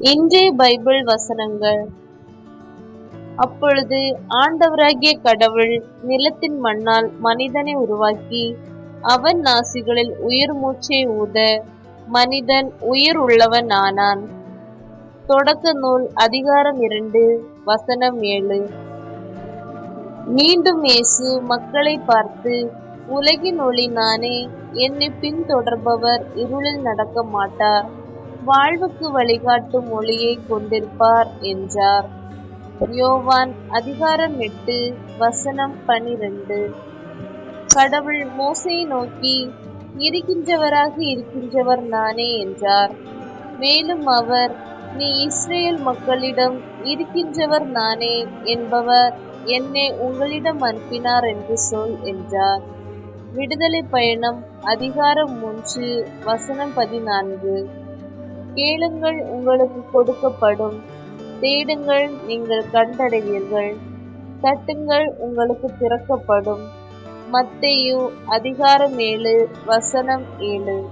இன்றைய பைபிள் வசனங்கள். அப்பொழுது ஆண்டவராகிய கடவுள் நிலத்தின் மண்ணால் மனிதனை உருவாக்கி அவன் நாசிகளில் உயிர் மூச்சை ஊத மனிதன் உயிர் உள்ளவன் ஆனான். தொடக்க நூல் அதிகாரம் இரண்டு வசனம் ஏழு. மீண்டும் இயேசு மக்களை பார்த்து உலகின் ஒளி நானே என்னை பின்தொடர்பவர் இருளில் நடக்க மாட்டார் வாழ்வுக்கு வழிகாட்டும் ஒளியை கொண்டிருப்பார் என்றார். யோவான் அதிகாரம் எட்டு வசனம் பனிரெண்டு. கடவுள் மோசையை நோக்கி இருக்கின்றவராக இருக்கின்றவர் நானே என்றார். மேலும் அவர் நீ இஸ்ரேல் மக்களிடம் இருக்கின்றவர் நானே என்பவர் என்னை உங்களிடம் அனுப்பினார் என்று சொல் என்றார். விடுதலை பயணம் அதிகாரம் மூன்று வசனம் பதினான்கு. கேளுங்கள் உங்களுக்கு கொடுக்கப்படும். தேடுங்கள் நீங்கள் கண்டடைவீர்கள். தட்டுங்கள் உங்களுக்கு திறக்கப்படும். மத்தேயு அதிகாரம் ஏழு வசனம் ஏழு.